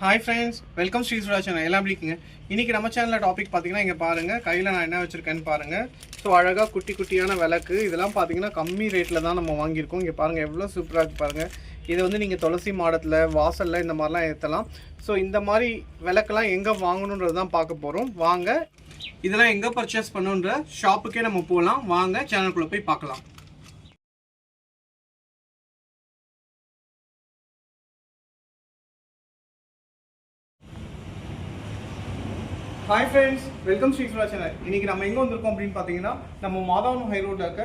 Hi friends welcome Sri சுரா channel எல்லாம் எப்படி இருக்கீங்க? இன்றைக்கி நம்ம சேனலில் டாபிக் பார்த்தீங்கன்னா இங்கே பாருங்கள் கையில் நான் என்ன வச்சுருக்கேன்னு பாருங்கள் ஸோ அழகாக குட்டி குட்டியான விளக்கு. இதெல்லாம் பார்த்தீங்கன்னா கம்மி ரேட்டில் தான் நம்ம வாங்கியிருக்கோம். இங்கே பாருங்கள் எவ்வளோ சூப்பராக இருக்குது பாருங்கள் இதை வந்து நீங்கள் துளசி மாடத்தில் வாசலில் இந்த மாதிரிலாம் ஏற்றலாம் ஸோ இந்த மாதிரி விளக்கெல்லாம் எங்கே வாங்கணுன்றது தான் பார்க்க போகிறோம் வாங்க. இதெல்லாம் எங்கே பர்ச்சேஸ் பண்ணுன்ற ஷாப்புக்கே நம்ம போகலாம் வாங்க சேனலுக்குள்ளே போய் பார்க்கலாம். ஹாய் ஃப்ரெண்ட்ஸ் வெல்கம் ஸ்ரீ சுரா சேனல் இன்னைக்கு நம்ம எங்கே வந்திருக்கோம் அப்படின்னு பார்த்தீங்கன்னா நம்ம மாதாவனம் ஹை ரோட்டில் இருக்க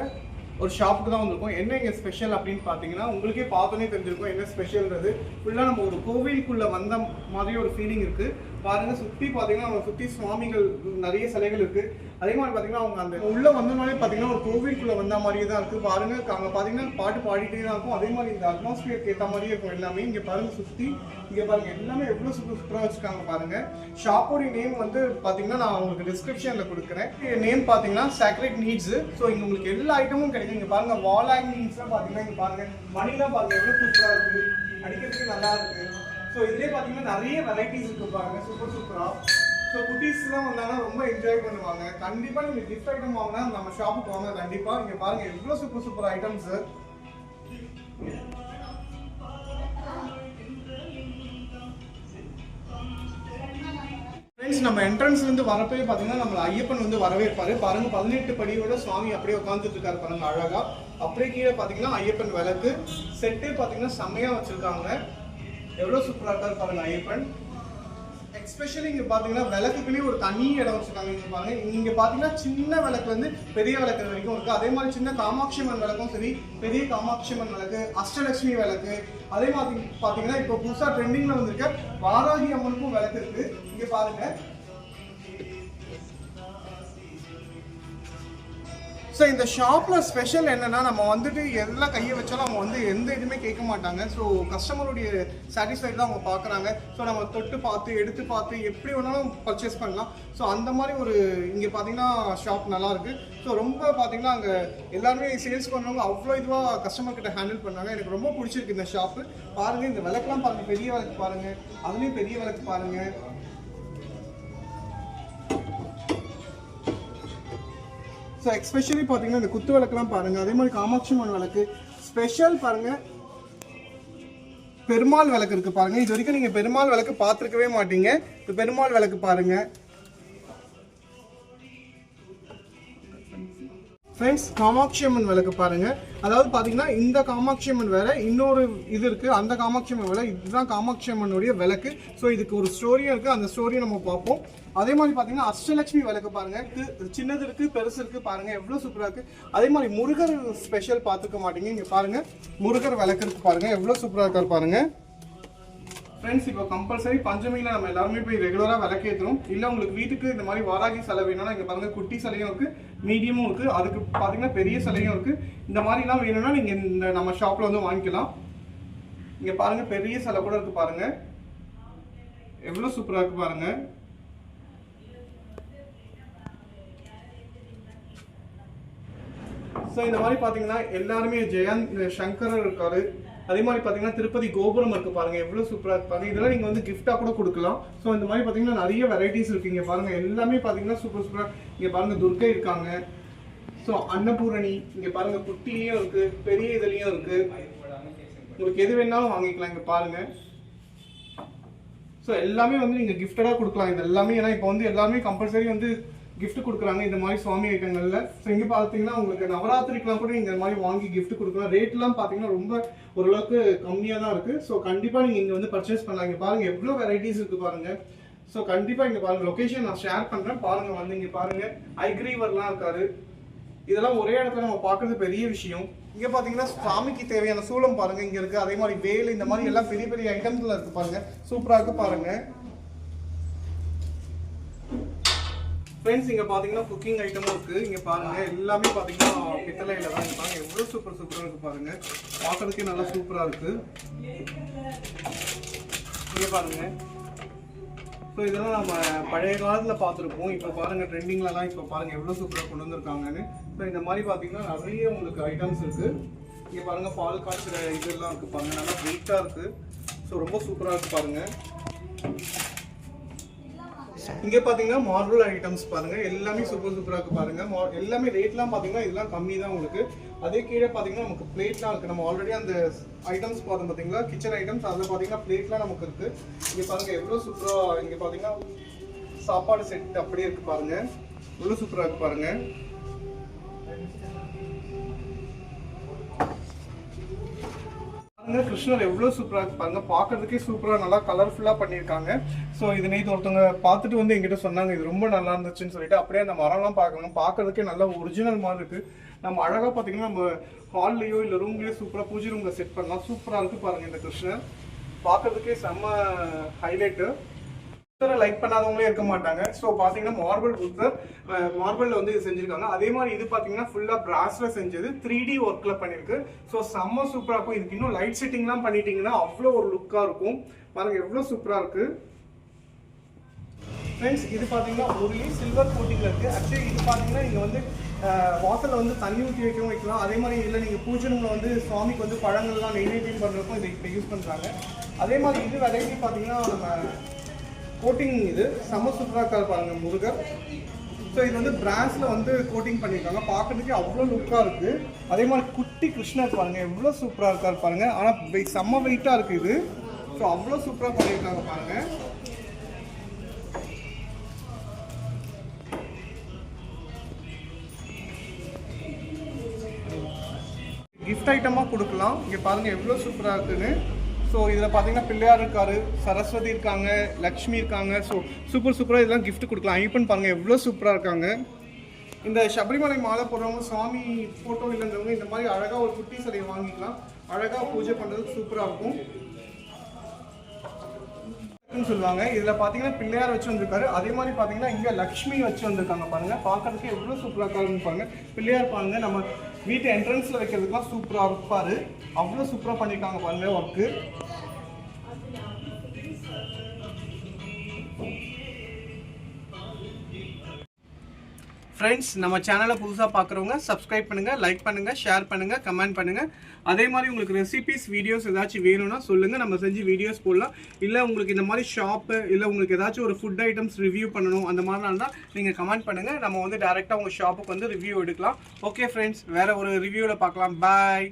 ஒரு ஷாப்புக்கு தான் வந்திருக்கோம். என்ன இங்கே ஸ்பெஷல் அப்படின்னு பார்த்தீங்கன்னா உங்களுக்கே பார்த்தோன்னே தெரிஞ்சிருக்கும். என்ன ஸ்பெஷல்ன்றது ஃபுல்லாக நம்ம ஒரு கோவிலுக்குள்ளே வந்த மாதிரி ஒரு ஃபீலிங் இருக்குது பாருங்க சுற்றி பார்த்தீங்கன்னா அவங்க சுற்றி சுவாமிகள் நிறைய சிலைகள் இருக்குது அதே மாதிரி பார்த்தீங்கன்னா அவங்க அந்த உள்ளே வந்தோம்னாலே பார்த்தீங்கன்னா ஒரு கோவிலுக்குள்ளே வந்த மாதிரியே தான் இருக்குது பாருங்க அங்கே பார்த்தீங்கன்னா பாட்டு பாடிட்டே தான் இருக்கும். அதே மாதிரி இந்த அட்மாஸ்பியருக்கு ஏற்ற மாதிரியே இருக்கும் எல்லாமே. இங்கே பாருங்க சுற்றி இங்கே பாருங்க எல்லாமே எவ்வளோ சூப்பர் சூப்பராக வச்சுருக்காங்க பாருங்க. ஷாப்போடைய நேம் வந்து பார்த்தீங்கன்னா நான் உங்களுக்கு டிஸ்கிரிப்ஷனில் கொடுக்குறேன். நேம் பார்த்தீங்கன்னா சாக்ரெட் நீட்ஸ் ஸோ இங்கே உங்களுக்கு எல்லா ஐட்டமும் கிடைக்கும். இங்கே பாருங்க வால் ஹேங்கிங்ஸ்லாம் பார்த்தீங்கன்னா இங்கே பாருங்க மணிலாம் பாருங்க எவ்வளோ சூப்பராக இருக்குது அடிக்கிறதுக்கு நல்லா இருக்கு. ஸோ இதுலேயே பார்த்தீங்கன்னா நிறைய வெரைட்டிஸ் இருக்கு பாருங்க. சூப்பர் சூப்பராக ஸோ குட்டீஸ்லாம் வந்தாங்கன்னா ரொம்ப என்ஜாய் பண்ணுவாங்க. கண்டிப்பாக நீங்கள் கிஃப்ட் ஐட்டம் வாங்கினா நம்ம ஷாப்புக்கு வாங்க கண்டிப்பாக இங்கே பாருங்க எவ்வளோ சூப்பர் சூப்பர் ஐட்டம்ஸ் ஃப்ரெண்ட்ஸ் நம்ம என்ட்ரன்ஸ்ல இருந்து வரப்பவே பார்த்தீங்கன்னா நம்மளை ஐயப்பன் வந்து வரவேற்பாரு. பாருங்க பதினெட்டு படியோட சுவாமி அப்படியே உட்காந்துட்டு இருக்காரு பாருங்க அழகா. அப்படியே கீழே பார்த்தீங்கன்னா ஐயப்பன் விளக்கு. செட்டே பார்த்தீங்கன்னா செம்மையா வச்சிருக்காங்க. எவ்வளோ சூப்பராக இருக்காரு பாருங்க ஐயப்பன். எக்ஸ்பெஷலி இங்கே பார்த்தீங்கன்னா விளக்குக்குள்ளேயே ஒரு தனி இடம் வச்சுருக்காங்க இங்கே பாருங்க. இங்கே பார்த்தீங்கன்னா சின்ன விளக்கு வந்து பெரிய விளக்கு வரைக்கும் இருக்குது அதே மாதிரி சின்ன காமாட்சி அம்மன் விளக்கும் சரி பெரிய காமாட்சி அம்மன் விளக்கு அஷ்டலட்சுமி விளக்கு. அதே மாதிரி பார்த்தீங்கன்னா இப்போ புதுசாக ட்ரெண்டிங்கில் வந்திருக்க வாராகி அம்மனுக்கும் விளக்கு இருக்குது இங்கே பாருங்கள் ஸோ இந்த ஷாப்பில் ஸ்பெஷல் என்னென்னா நம்ம வந்துட்டு எல்லாம் கையை வச்சாலும் அவங்க வந்து எந்த இதுவுமே கேட்க மாட்டாங்க. ஸோ கஸ்டமருடைய சாட்டிஸ்ஃபைட் தான் அவங்க பார்க்குறாங்க. ஸோ நம்ம தொட்டு பார்த்து எடுத்து பார்த்து எப்படி வேணாலும் பர்ச்சேஸ் பண்ணலாம். ஸோ அந்த மாதிரி ஒரு இங்கே பார்த்தீங்கன்னா ஷாப் நல்லாயிருக்கு ஸோ ரொம்ப பார்த்தீங்கன்னா அங்கே எல்லாருமே சேல்ஸ் பண்ணவங்க அவ்வளோ இதுவாக கஸ்டமர் கிட்ட ஹேண்டில் பண்ணாங்க எனக்கு ரொம்ப பிடிச்சிருக்கு இந்த ஷாப்பு பாருங்கள் இந்த விளக்குலாம் பாருங்கள் பெரிய விளக்கு பாருங்கள் அதுலேயும் பெரிய விளக்கு பாருங்கள் ஸோ எஸ்பெஷலி பார்த்தீங்கன்னா இந்த குத்து விளக்குலாம் பாருங்க. அதே மாதிரி காமாட்சி அம்மன் விளக்கு. ஸ்பெஷல் பாருங்க. பெருமாள் விளக்கு இருக்கு பாருங்க. இது வரைக்கும் நீங்க பெருமாள் விளக்கு பார்த்துருக்கவே மாட்டீங்க. இப்போ பெருமாள் விளக்கு பாருங்க. ஃப்ரெண்ட்ஸ் காமாட்சி அம்மன் விளக்கு பாருங்கள் அதாவது பார்த்தீங்கன்னா இந்த காமாட்சி அம்மன் வேற இன்னொரு இது இருக்குது அந்த காமாட்சி அம்மன் வேலை இதுதான் காமாட்சி அம்மனுடைய விளக்கு. ஸோ இதுக்கு ஒரு ஸ்டோரியும் இருக்குது அந்த ஸ்டோரியை நம்ம பார்ப்போம். அதே மாதிரி பார்த்தீங்கன்னா அஷ்டலட்சுமி விளக்கு பாருங்க. சின்னது இருக்குது பெருசு இருக்குது பாருங்கள் எவ்வளோ சூப்பராக இருக்குது அதே மாதிரி முருகர் ஸ்பெஷல் பார்த்துக்க மாட்டீங்க. இங்கே பாருங்கள் முருகர் விளக்கு இருக்கு பாருங்கள் எவ்வளோ சூப்பராக இருக்காரு பாருங்கள் ஃப்ரெண்ட்ஸ் இப்போ கம்பல்சரி பஞ்சமியில் நம்ம எல்லாருமே போய் ரெகுலராக விளக்கேற்றுறோம் இல்லை உங்களுக்கு வீட்டுக்கு இந்த மாதிரி வாராகி சிலை வேணும்னா இங்கே பாருங்கள் குட்டி சிலையும் இருக்குது மீடியமும் இருக்குது அதுக்கு பார்த்தீங்கன்னா பெரிய சிலையும் இருக்குது இந்த மாதிரிலாம் வேணும்னா நீங்கள் இந்த நம்ம ஷாப்பில் வந்து வாங்கிக்கலாம். இங்கே பாருங்கள் பெரிய சிலை கூட இருக்குது பாருங்கள் எவ்வளோ சூப்பராக இருக்குது பாருங்கள் ஸோ இந்த மாதிரி பார்த்தீங்கன்னா எல்லாருமே ஜெயந்த் சங்கரர் இருக்காரு. அதே மாதிரி பார்த்தீங்கன்னா திருப்பதி கோபுரம் இருக்கு பாருங்க எவ்வளோ சூப்பராக இருக்கு பாருங்க. இதெல்லாம் நீங்கள் வந்து கிஃப்டாக கூட கொடுக்கலாம். ஸோ இந்த மாதிரி பார்த்தீங்கன்னா நிறைய வெரைட்டிஸ் இருக்கு இங்கே பாருங்க. எல்லாமே பார்த்தீங்கன்னா சூப்பர் சூப்பராக இங்கே பாருங்க துர்கை இருக்காங்க. ஸோ அன்னபூரணி இங்கே பாருங்க குட்டிலையும் இருக்கு பெரிய இதுலையும் இருக்கு. உங்களுக்கு எது வேணாலும் வாங்கிக்கலாம் இங்கே பாருங்க. ஸோ எல்லாமே வந்து நீங்கள் கிஃப்டடாக கொடுக்கலாம். இது எல்லாமே ஏன்னா இப்போ வந்து எல்லாமே கம்பல்சரி வந்து கிஃப்ட் கொடுக்குறாங்க. இந்த மாதிரி சுவாமி ஐட்டங்களில். ஸோ இங்கே பார்த்தீங்கன்னா உங்களுக்கு நவராத்திரிக்கெலாம் கூட நீங்கள் இந்த மாதிரி வாங்கி கிஃப்ட் கொடுக்கலாம். ரேட்லாம் பார்த்தீங்கன்னா ரொம்ப ஓரளவுக்கு கம்மியாக தான் இருக்குது ஸோ கண்டிப்பாக நீங்கள் இங்கே வந்து பர்ச்சேஸ் பண்ணாங்க இங்கே பாருங்கள் எவ்வளோ வெரைட்டிஸ் இருக்குது பாருங்கள் ஸோ கண்டிப்பாக இங்கே பாருங்கள் லொக்கேஷன் நான் ஷேர் பண்ணுறேன் பாருங்கள் வந்து இங்கே பாருங்கள் ஐக்ரீவர்லாம் இருக்காரு. இதெல்லாம் ஒரே இடத்துல நம்ம பார்க்குறது பெரிய விஷயம். இங்கே பார்த்தீங்கன்னா சாமிக்கு தேவையான சூளம் பாருங்கள் இங்கே இருக்குது அதே மாதிரி வேல் இந்த மாதிரி எல்லாம் பெரிய பெரிய ஐட்டம்ஸ்ல இருக்குது பாருங்கள் சூப்பராக இருக்குது பாருங்கள் ஃப்ரெண்ட்ஸ் இங்கே பார்த்தீங்கன்னா குக்கிங் ஐட்டமும் இருக்கு. இங்கே பாருங்கள் எல்லாமே பார்த்தீங்கன்னா பித்தளையில் தான் இருப்பாங்க. எவ்வளோ சூப்பர் சூப்பராக இருக்குது பாருங்கள் பார்க்குறதுக்கே நல்லா சூப்பராக இருக்குது இங்கே பாருங்கள் ஸோ இதெல்லாம் நம்ம பழைய காலத்தில் பார்த்துருப்போம் இப்போ பாருங்கள் ட்ரெண்டிங்லலாம் இப்போ பாருங்கள் எவ்வளோ சூப்பராக கொண்டு வந்திருக்காங்கன்னு. ஸோ இந்த மாதிரி பார்த்தீங்கன்னா நிறைய உங்களுக்கு ஐட்டம்ஸ் இருக்குது இங்கே பாருங்கள் பால் காய்ச்சுற இதெல்லாம் இருக்குது பாருங்கள் நல்லா வெயிட்டாக இருக்குது ஸோ ரொம்ப சூப்பராக இருக்குது பாருங்கள் இங்க பாத்தீங்கன்னா மார்பிள் ஐட்டம்ஸ் பாருங்க. எல்லாமே சூப்பர் சூப்பரா இருக்கு பாருங்க. Mar- எல்லாமே ரேட்லாம் பாத்தீங்கன்னா இதெல்லாம் கம்மி தான் உங்களுக்கு. அதே கீழே பாத்தீங்கன்னா நமக்கு பிளேட்லாம் இருக்கு. நம்ம ஆல்ரெடி அந்த ஐட்டம்ஸ் பார்த்தோம் பாத்தீங்களா? கிச்சன் ஐட்டம்ஸ் அதுல பாத்தீங்கன்னா பிளேட்லாம் நமக்கு இருக்கு. இங்க பாருங்க எவ்வளவு சூப்பரா இங்க பாத்தீங்கன்னா சாப்பாடு செட் அப்படியே இருக்கு பாருங்க. எவ்வளவு சூப்பரா இருக்கு பாருங்க. பாருங்க கிருஷ்ணர் எவ்வளோ சூப்பராக இருப்பாங்க பார்க்கறதுக்கே சூப்பராக நல்லா கலர்ஃபுல்லாக பண்ணியிருக்காங்க ஸோ இது நேற்று ஒருத்தவங்க பார்த்துட்டு வந்து எங்கிட்ட சொன்னாங்க இது ரொம்ப நல்லா இருந்துச்சுன்னு சொல்லிட்டு. அப்படியே அந்த மரம்லாம் பார்க்கணும் பார்க்கறதுக்கே நல்லா ஒரிஜினல் மாதிரி இருக்குது நம்ம அழகாக பார்த்தீங்கன்னா நம்ம ஹால்லையோ இல்லை ரூம்லேயோ சூப்பராக பூஜை ரூமில் செட் பண்ணலாம். சூப்பராக இருக்குது பாருங்கள் இந்த கிருஷ்ணர். பார்க்கறதுக்கே செம்ம ஹைலைட்டு புத்தரை லைக் பண்ணாதவங்களே இருக்க மாட்டாங்க. ஸோ பார்த்தீங்கன்னா மார்பிள் புத்தர் மார்பிளில் வந்து இது செஞ்சிருக்காங்க. அதே மாதிரி இது பார்த்தீங்கன்னா ஃபுல்லாக பிராஸில் செஞ்சது த்ரீ டி ஒர்க்கில் பண்ணியிருக்கு ஸோ செம்ம சூப்பராக இருக்கும். இதுக்கு இன்னும் லைட் செட்டிங்லாம் பண்ணிட்டீங்கன்னா அவ்வளோ ஒரு லுக்காக இருக்கும். பாருங்க எவ்வளோ சூப்பராக இருக்கு. ஃப்ரெண்ட்ஸ் இது பார்த்தீங்கன்னா ஒருலி சில்வர் கோட்டிங்கில் இருக்குது ஆக்சுவலி இது பார்த்தீங்கன்னா நீங்கள் வந்து வாசலில் வந்து தண்ணி ஊற்றி வைக்கவும் வைக்கலாம். அதே மாதிரி இல்லை நீங்கள் பூஜை வந்து சுவாமிக்கு வந்து பழங்கள்லாம் நெய்வேத்தியம் பண்ணுறதுக்கும் இதை இப்போ யூஸ் பண்ணுறாங்க அதே மாதிரி இது வெரைட்டி பார்த்தீங்கன்னா நம்ம கோட்டிங் இது. செம்ம சூப்பராக இருக்காது பாருங்க முருகர். ஸோ இது வந்து பிரான்ஸ்ல வந்து கோட்டிங் பண்ணியிருக்காங்க. பார்க்குறதுக்கு அவ்வளோ லுக்காக இருக்குது அதே மாதிரி குட்டி கிருஷ்ணர் பாருங்கள் எவ்வளோ சூப்பராக இருக்காரு பாருங்கள் ஆனால் செம்ம வெயிட்டாக இருக்குது இது. ஸோ அவ்வளோ சூப்பராக பண்ணியிருக்காங்க பாருங்கள் கிஃப்ட் ஐட்டமாக கொடுக்கலாம். இங்கே பாருங்கள் எவ்வளோ சூப்பராக இருக்குதுன்னு ஸோ இதில் பார்த்தீங்கன்னா பிள்ளையார் இருக்காரு சரஸ்வதி இருக்காங்க லக்ஷ்மி இருக்காங்க. ஸோ சூப்பர் சூப்பராக இதெல்லாம் கிஃப்ட் கொடுக்கலாம். ஐப்பன் பாருங்கள் எவ்வளோ சூப்பராக இருக்காங்க. இந்த சபரிமலை மாலை போடுறவங்க சுவாமி ஃபோட்டோ இல்லைன்றவங்க இந்த மாதிரி அழகாக ஒரு குட்டி சிலையை வாங்கிக்கலாம். அழகாக பூஜை பண்ணுறதுக்கு சூப்பராக இருக்கும். சொல்லுவாங்க. இதில் பார்த்தீங்கன்னா பிள்ளையார் வச்சு வந்திருக்காரு. அதே மாதிரி பார்த்தீங்கன்னா இங்கே லக்ஷ்மி வச்சு வந்திருக்காங்க பாருங்க. பார்க்குறதுக்கு எவ்வளோ சூப்பராக இருக்காருன்னு பாருங்க. பிள்ளையார் பாருங்க நம்ம வீட்டு என்ட்ரன்ஸில் வைக்கிறதுக்குலாம் சூப்பராக இருப்பார். அவ்வளோ சூப்பராக பண்ணியிருக்காங்க பாருங்க ஒர்க்கு ஃப்ரெண்ட்ஸ் நம்ம சேனலை புதுசாக பார்க்குறவங்க சப்ஸ்கிரைப் பண்ணுங்கள் லைக் பண்ணுங்கள் ஷேர் பண்ணுங்கள் கமெண்ட் பண்ணுங்கள் அதே மாதிரி உங்களுக்கு ரெசிபிஸ் வீடியோஸ் ஏதாச்சும் வேணும்னா சொல்லுங்கள் நம்ம செஞ்சு வீடியோஸ் போடலாம். இல்லை உங்களுக்கு இந்த மாதிரி ஷாப்பு இல்லை உங்களுக்கு ஏதாச்சும் ஒரு ஃபுட் ஐட்டம்ஸ் ரிவ்யூ பண்ணணும் அந்த மாதிரிலாம் தான் நீங்கள் கமெண்ட் பண்ணுங்கள் நம்ம வந்து டேரெக்டாக உங்கள் ஷாப்புக்கு வந்து ரிவ்யூ எடுக்கலாம். ஓகே ஃப்ரெண்ட்ஸ் வேறு ஒரு ரிவ்யூவில் பார்க்கலாம் பாய்